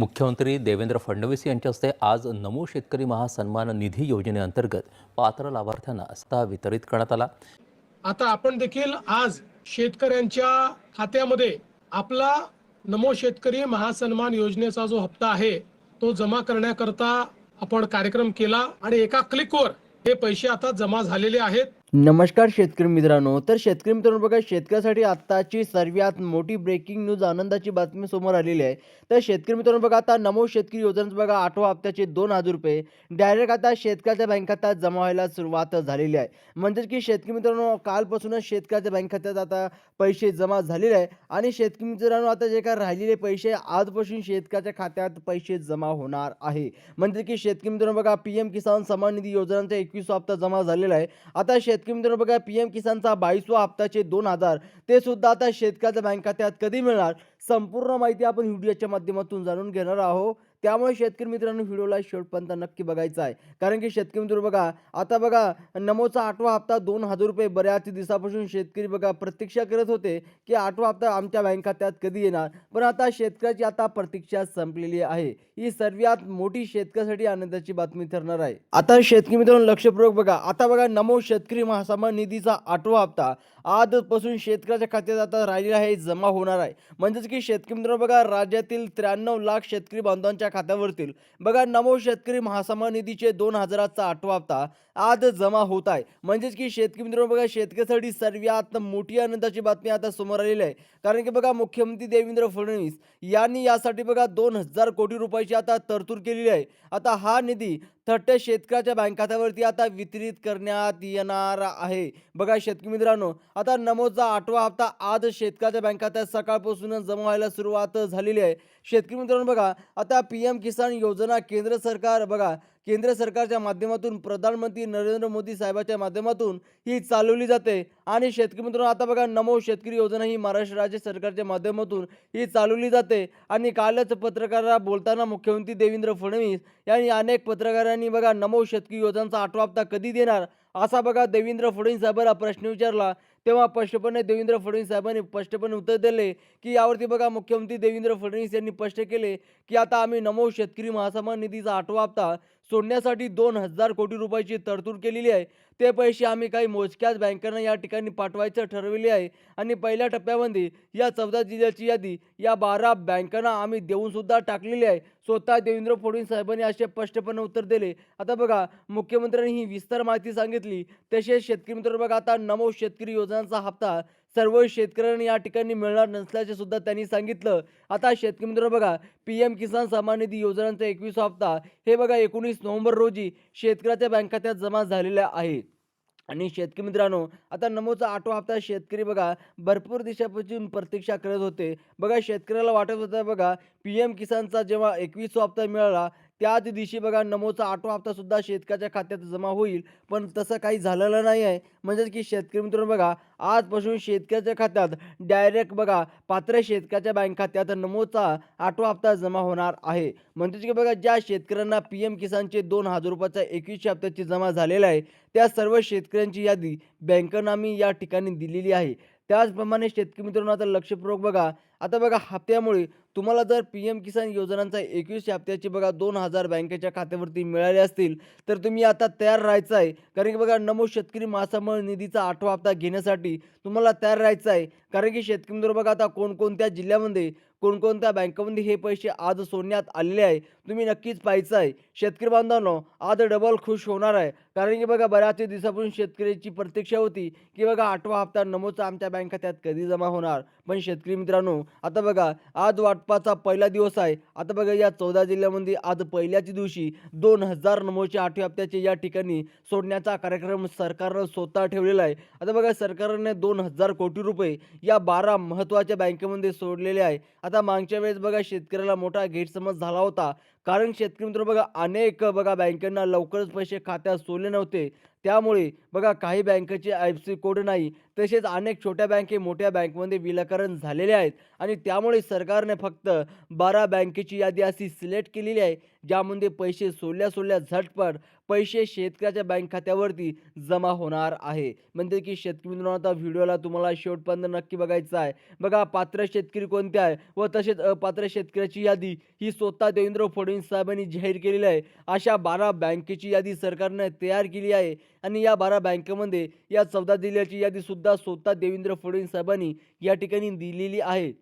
मुख्यमंत्री देवेंद्र फडणवीस यांच्या हस्ते आज नमो शेतकरी महासन्मान निधी योजनेअंतर्गत पात्र लाभार्थ्यांना हस्ता वितरित करण्यात आला. आता आपण देखील आज शेतकऱ्यांच्या खात्यामध्ये आपला नमो शेतकरी महासन्मान योजनेचा जो हप्ता आहे तो जमा करण्याकरता आपण कार्यक्रम केला आणि एका क्लिकवर हे पैसे आता जमा झालेले आहेत. नमस्कार शेतकरी मित्रांनो. तर शेतकरी मित्रांनो बघा शेतकऱ्यासाठी आत्ताची सर्वात मोठी ब्रेकिंग न्यूज आनंदाची बातमी समोर आलेली आहे. तर शेतकरी मित्रांनो बघा आता नमो शेतकरी योजनेचं बघा आठवा हप्त्याचे दोन हजार रुपये डायरेक्ट आता शेतकऱ्याच्या बँक खात्यात जमा व्हायला सुरुवात झालेली आहे. म्हणजेच की शेतकरी मित्रांनो कालपासूनच शेतकऱ्याच्या बँक खात्यात आता पैसे जमा झालेले आहे. आणि शेतकरी मित्रांनो आता जे काय राहिलेले पैसे आजपासून शेतकऱ्याच्या खात्यात पैसे जमा होणार आहे. म्हणजे की शेतकरी मित्रांनो बघा पी एम किसान सन्मान निधी योजनांचा एकवीस हप्ता जमा झालेला आहे. आता शेत शेतकरी मित्रांनो बघा पी एम किसानचा बावीसवा हप्त्याचे दोन हजार. ते सुद्धा आता शेतकऱ्याच्या बँक खात्यात कधी मिळणार? संपूर्ण माहिती आपण व्हिडिओच्या माध्यमातून जाणून घेणार आहोत. त्यामुळे शेतकरी मित्रांनो व्हिडिओला शेवटपर्यंत नक्की बघायचा आहे. कारण की शेतकरी मित्र बघा आता बघा नमोचा आठवा हप्ता दोन हजार रुपये बऱ्याच दिवसापासून शेतकरी बघा प्रतीक्षा करत होते की आठवा हप्ता आमच्या बँक खात्यात कधी येणार? पण आता शेतकऱ्याची आता प्रतीक्षा संपलेली आहे. ही सर्वात मोठी शेतकऱ्यासाठी आनंदाची बातमी ठरणार आहे. आता शेतकरी मित्रांनो लक्षपूर्वक बघा आता बघा नमो शेतकरी महासमान निधीचा आठवा हप्ता. आजपासून शेतकऱ्याच्या खात्यात आता राहिलेला आहे जमा होणार आहे. म्हणजेच की शेतकरी मित्रांनो बघा राज्यातील त्र्याण्णव लाख शेतकरी बांधवांच्या खात्यावरतील. बघा नमो शेतकरी महासन्मान निधीचे दोन हजाराचा आठवा हप्ता आज जमा होत आहे. म्हणजेच की शेतकरी मित्रांनो बघा शेतकऱ्यासाठी सर्वात मोठी आनंदाची बातमी आता समोर आलेली आहे. कारण की बघा मुख्यमंत्री देवेंद्र फडणवीस यांनी यासाठी बघा दोन हजार कोटी रुपयाची आता तरतूद केलेली आहे. आता हा निधी थट्ट शेतकऱ्याच्या बँक खात्यावरती आता वितरित करण्यात येणार आहे. बघा शेतकरी मित्रांनो आता नमोचा आठवा हप्ता आज शेतकऱ्याच्या बँक खात्यात सकाळपासूनच जमा व्हायला सुरुवात झालेली आहे. शेतकरी मित्रांनो बघा आता पी एम किसान योजना केंद्र सरकार बघा केंद्र सरकारच्या माध्यमातून प्रधानमंत्री नरेंद्र मोदी साहेबाच्या माध्यमातून ही चालवली जाते. आणि शेतकरी मित्रांनो आता बघा नमो शेतकरी योजना ही महाराष्ट्र राज्य सरकारच्या माध्यमातून ही चालवली जाते. आणि कालच पत्रकाराला बोलताना मुख्यमंत्री देवेंद्र फडणवीस यांनी अनेक पत्रकारांनी बघा नमो शेतकरी योजनांचा आठवा हप्ता कधी देणार? असा बघा देवेंद्र फडणवीस साहेबांना प्रश्न विचारला. तेव्हा स्पष्टपणे देवेंद्र फडणवीस साहेबांनी स्पष्टपणे उत्तर दिले की यावरती बघा मुख्यमंत्री देवेंद्र फडणवीस यांनी स्पष्ट केले की आता आम्ही नमो शेतकरी महासन्मान निधीचा आठवा हप्ता सोडण्यासाठी दोन हजार कोटी रुपयाची तरतूद केलेली आहे. ते पैसे आम्ही काही मोजक्याच बँकांना या ठिकाणी पाठवायचं ठरविले आहे. आणि पहिल्या टप्प्यामध्ये या चौदा जिल्ह्याची यादी या बारा बँकांना आम्ही देऊन सुद्धा टाकलेली आहे. स्वतः देवेंद्र फडणवीस साहेबांनी असे स्पष्टपणे उत्तर दिले. आता बघा मुख्यमंत्र्यांनी ही विस्तार माहिती सांगितली. तसेच शेतकरी मित्र बघा आता नमो शेतकरी योजनांचा हप्ता सर्व शेतकऱ्यांनी या ठिकाणी मिळणार नसल्याचे सुद्धा त्यांनी सांगितलं. आता शेतकरी मित्र बघा पी एम किसान सन्मान निधी योजनांचा एकवीस हप्ता हे बघा एकोणीस नोव्हेंबर रोजी शेतकऱ्याच्या बँक खात्यात जमा झालेल्या आहे. आणि शेतकरी मित्रांनो आता नमोचा आठवा हप्ता शेतकरी बघा भरपूर दिशापासून प्रतीक्षा करत होते. बघा शेतकऱ्याला वाटत होतं बघा पी एम किसानचा जेव्हा एकवीस हप्ता मिळाला त्याच दिवशी बघा नमोचा आठवा हप्ता सुद्धा शेतकऱ्याच्या खात्यात जमा होईल. पण तसं काही झालेलं नाही आहे म्हणजेच की शेतकरी मित्रांनो बघा आजपासून शेतकऱ्याच्या खात्यात डायरेक्ट बघा पात्र शेतकऱ्याच्या बँक खात्यात नमोचा आठवा हप्ता जमा होणार आहे. म्हणजेच की बघा ज्या शेतकऱ्यांना पी एम किसानचे दोन हजार रुपयाचा एकवीसशे हप्त्याची जमा झालेला आहे त्या सर्व शेतकऱ्यांची यादी बँकेनं आम्ही या ठिकाणी दिलेली आहे. त्याचप्रमाणे शेतकरी मित्रांनो आता लक्षपूर्वक बघा आता बघा हप्त्यामुळे तुम्हाला जर पी एम किसान योजनांचा एकवीस हप्त्याची बघा दोन हजार बँकेच्या खात्यावरती मिळाले असतील तर तुम्ही आता तयार राहायचं आहे. कारण की बघा नमो शेतकरी महासन्मान निधीचा आठवा हप्ता घेण्यासाठी तुम्हाला तयार राहायचं आहे. कारण की शेतकरी बघा आता कोणकोणत्या जिल्ह्यामध्ये कोणकोणत्या बँकामध्ये हे पैसे आज सोडण्यात आलेले आहे तुम्ही नक्कीच पाहायचं आहे. शेतकरी बांधवांनो आज डबल खुश होणार आहे. कारण की बघा बऱ्याच दिवसापासून शेतकऱ्याची प्रतीक्षा होती की बघा आठवा हप्ता नमोचा आमच्या बँक खात्यात कधी जमा होणार? पण शेतकरी मित्रांनो आता बघा आज वाटपाचा पहिला दिवस आहे. आता बघा या चौदा जिल्ह्यामध्ये आज पहिल्याच दिवशी दोन हजार नमोचे आठव्या हप्त्याचे या ठिकाणी सोडण्याचा कार्यक्रम सरकारनं स्वतः ठेवलेला आहे. आता बघा सरकारने दोन हजार कोटी रुपये या बारा महत्त्वाच्या बँकेमध्ये सोडलेले आहे. आता मागच्या वेळेस बघा शेतकऱ्याला मोठा गैरसमज झाला होता. कारण शेतकरी मित्र बघा अनेक बघा बँकांना लवकरच पैसे खात्यात सोडले नव्हते. त्यामुळे बघा काही बँकेचे आय एफ सी कोड नाही. तसेच अनेक छोट्या बँके मोठ्या बँकमध्ये विलकरण झालेले आहेत आणि त्यामुळे सरकारने फक्त बारा बँकेची यादी अशी सिलेक्ट केलेली आहे ज्यामध्ये पैसे सोडल्या सोडल्या झटपट पैसे शेतकऱ्याच्या बँक खात्यावरती जमा होणार आहे. म्हणजे की शेतकरी मित्रांनो आता व्हिडिओला तुम्हाला शेवटपर्यंत नक्की बघायचं आहे. बघा पात्र शेतकरी कोणते आहे? व तसेच अपात्र शेतकऱ्याची यादी ही स्वतः देवेंद्र फडणवीस साहेबांनी जाहीर केलेली आहे. अशा बारा बँकेची यादी सरकारने तयार केली आहे आणि या बारा बँकेमध्ये या चौदा जिल्ह्याची यादी सुद्धा स्वतः देवेंद्र फडणवीस साहेबांनी या ठिकाणी दिलेली आहे.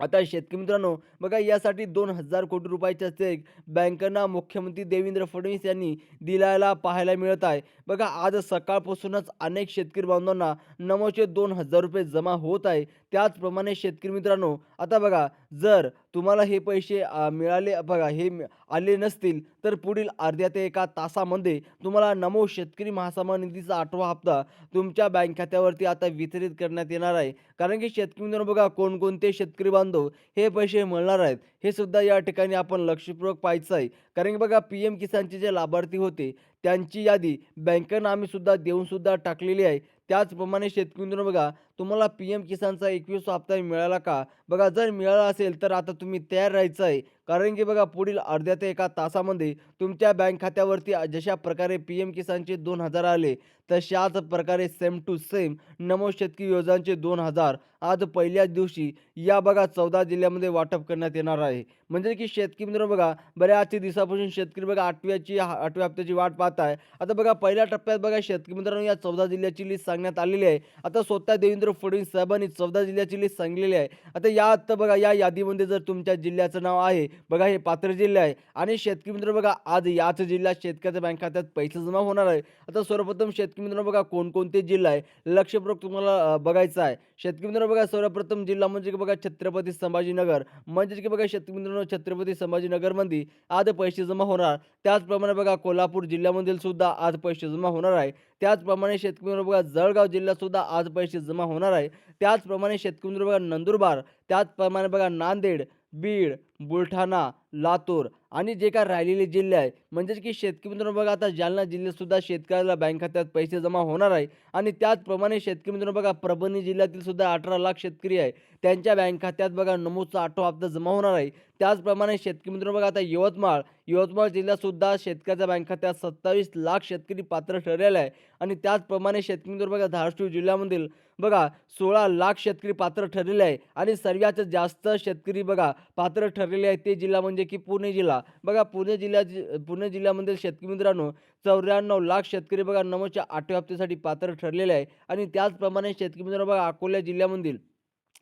आता शेतकरी मित्रांनो बघा यासाठी दोन हजार कोटी रुपयाचा चेक बँकांना मुख्यमंत्री देवेंद्र फडणवीस यांनी दिलायला पाहायला मिळत आहे. बघा आज सकाळपासूनच अनेक शेतकरी बांधवांना नमोचे दोन हजार रुपये जमा होत आहे. त्याचप्रमाणे शेतकरी मित्रांनो आता बघा जर तुम्हाला हे पैसे मिळाले बघा हे आले नसतील तर पुढील अर्ध्या ते एका तासामध्ये तुम्हाला नमो शेतकरी महासन्मान निधीचा आठवा हप्ता तुमच्या बँक खात्यावरती आता वितरित करण्यात येणार आहे. कारण की शेतकरी मित्रांनो बघा कोणकोणते शेतकरी बांधव हे पैसे मिळणार आहेत हे सुद्धा या ठिकाणी आपण लक्षपूर्वक पाहायचं आहे. कारण की बघा पी एम किसानचे जे लाभार्थी होते त्यांची यादी बँकेनं आम्ही सुद्धा टाकलेली आहे. त्याचप्रमाणे शेतकरी मित्रांनो बघा तुम्हाला पी एम किसानचा एकवीस हप्ता मिळाला का? बघा जर मिळाला असेल तर आता तुम्ही तयार राहायचं आहे कारण की बघा पुढील अर्ध्या ते एका तासामध्ये तुमच्या बँक खात्यावरती जशा प्रकारे पी एम किसानचे दोन हजार आले तशाच प्रकारे सेम टू सेम नमो शेतकी योजनांचे दोन हजार आज पहिल्याच दिवशी या बघा चौदा जिल्ह्यामध्ये वाटप करण्यात येणार आहे. म्हणजे की शेतकरी मित्र बघा बऱ्याच दिवसापासून शेतकरी बघा आठव्याची आठव्या हप्त्याची वाट पाहत आहे आता बघा पहिल्या टप्प्यात बघा शेतकरी मित्रांनो या चौदा जिल्ह्याची लिस्ट सांगण्यात आलेली आहे. आता स्वतः देवेंद्र फडणवीस साहेबांनी चौदा जिल्ह्याची लिस्ट सांगलेली आहे. आता या आत्ता बघा या यादीमध्ये जर तुमच्या जिल्ह्याचं नाव आहे बघा हे पात्र जिल्हे आहे. आणि शेतकरी मित्र बघा आज याच जिल्ह्यात शेतकऱ्याच्या बँक खात्यात पैसे जमा होणार आहे. आता सर्वप्रथम शेतकरी मित्र बघा कोणकोणते जिल्हा आहे? लक्षपूर्वक तुम्हाला बघायचं आहे. शेतकरी मित्र बघा सर्वप्रथम जिल्हा म्हणजे की बघा छत्रपती संभाजीनगर. म्हणजे की बघा शेतकरी मित्रांनो छत्रपती संभाजीनगरमध्ये आज पैसे जमा होणार. त्याचप्रमाणे बघा कोल्हापूर जिल्ह्यामधील सुद्धा आज पैसे जमा होणार आहे. त्याचप्रमाणे शेतकरी बघा जळगाव जिल्ह्यातसुद्धा आज पैसे जमा होणार आहे. त्याचप्रमाणे शेतकरी बघा नंदुरबार त्याचप्रमाणे बघा नांदेड बीड बुलढाणा लातूर आणि जे काय राहिलेले जिल्हे आहे म्हणजेच की शेतकरी मित्रांनो बघा आता जालना जिल्ह्यात सुद्धा शेतकऱ्याला बँक खात्यात पैसे जमा होणार आहे. आणि त्याचप्रमाणे शेतकरी मित्रांनो बघा परभणी जिल्ह्यातील सुद्धा अठरा लाख शेतकरी आहे. त्यांच्या बँक खात्यात बघा नमूदचा आठवा हप्ता जमा होणार आहे. त्याचप्रमाणे शेतकरी मित्रांनो बघा आता यवतमाळ यवतमाळ जिल्ह्यातसुद्धा शेतकऱ्याच्या बँक खात्यात सत्तावीस लाख शेतकरी पात्र ठरलेला आहे. आणि त्याचप्रमाणे शेतकरी मित्रांनो बघा धाराशिव जिल्ह्यामधील बघा सोळा लाख शेतकरी पात्र ठरलेले आहे. आणि सर्वात जास्त शेतकरी बघा पात्र ठर ठरलेले आहेत ते जिल्हा म्हणजे की पुणे जिल्हा. बघा पुणे जिल्ह्यात पुणे जिल्ह्यामधील शेतकरी मित्रांनो चौऱ्याण्णव लाख शेतकरी बघा नमोच्या आठव्या हप्त्यासाठी पात्र ठरलेले आहे. आणि त्याचप्रमाणे शेतकरी मित्रांनो बघा अकोला जिल्ह्यामधील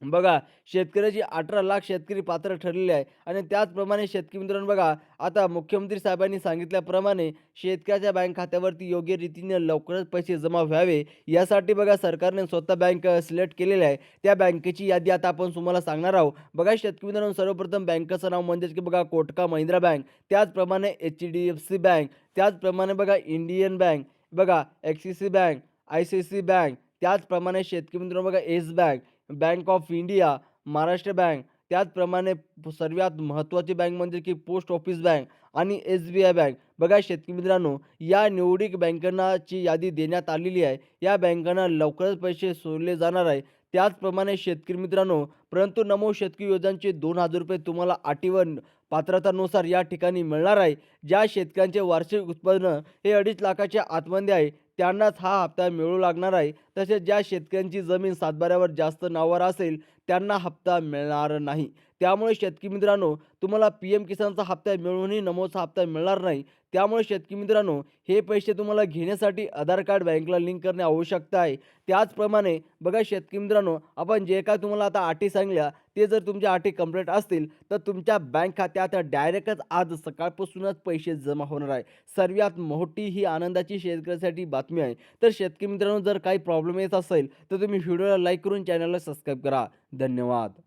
बघा शेतकऱ्याची अठरा लाख शेतकरी पात्र ठरलेले आहे आणि त्याचप्रमाणे शेतकरी मित्रांनो बघा आता मुख्यमंत्री साहेबांनी सांगितल्याप्रमाणे शेतकऱ्याच्या बँक खात्यावरती योग्य रीतीने लवकरच पैसे जमा व्हावे यासाठी बघा सरकारने स्वतः बँक सिलेक्ट केलेली आहे. त्या बँकेची यादी आता आपण तुम्हाला सांगणार आहोत. बघा शेतकरी मित्रांनो सर्वप्रथम बँकेचं नाव म्हणजेच की बघा कोटका महिंद्रा बँक त्याचप्रमाणे H D F C bank त्याचप्रमाणे बघा इंडियन बँक बघा Axis bank I C C bank त्याचप्रमाणे शेतकरी मित्रांनो बघा yes bank bank of India Maharashtra bank. त्याचप्रमाणे सर्वात महत्त्वाची बँक म्हणजे की पोस्ट ऑफिस बँक आणि एस बी आय बँक. बघा शेतकरी मित्रांनो या निवडीक बँकांनाची यादी देण्यात आलेली आहे. या बँकांना लवकरच पैसे सोडले जाणार आहे. त्याचप्रमाणे शेतकरी मित्रांनो परंतु नमो शेतकरी योजनांचे दोन हजार रुपये तुम्हाला अटीवर पात्रतानुसार या ठिकाणी मिळणार आहे. ज्या शेतकऱ्यांचे वार्षिक उत्पन्न हे अडीच लाखाच्या आतमध्ये आहे त्यांनाच हा हप्ता मिळू लागणार आहे. तसेच ज्या शेतकऱ्यांची जमीन सातबाऱ्यावर जास्त नावावर असेल त्यांना हप्ता मिळणार नाही. त्यामुळे शेतकरी मित्रांनो तुम्हाला पी एम किसानचा हप्ता मिळूनही नमोचा हप्ता मिळणार नाही. त्यामुळे शेतकरी मित्रांनो हे पैसे तुम्हाला घेण्यासाठी आधार कार्ड बँकला लिंक करणे आवश्यक आहे. त्याचप्रमाणे बघा शेतकरी मित्रांनो आपण जे काय तुम्हाला आता अटी सांगल्या ते जर तुमच्या अटी कंप्लीट असतील तर तुमच्या बँक खात्यात डायरेक्टच आज सकाळपासूनच पैसे जमा होणार आहे. सर्वात मोठी ही आनंदाची शेतकऱ्यासाठी बातमी आहे. तर शेतकरी मित्रांनो जर काही प्रॉब्लेम येत असेल तर तुम्ही व्हिडिओला लाईक करून चॅनलला सबस्क्राईब करा. धन्यवाद.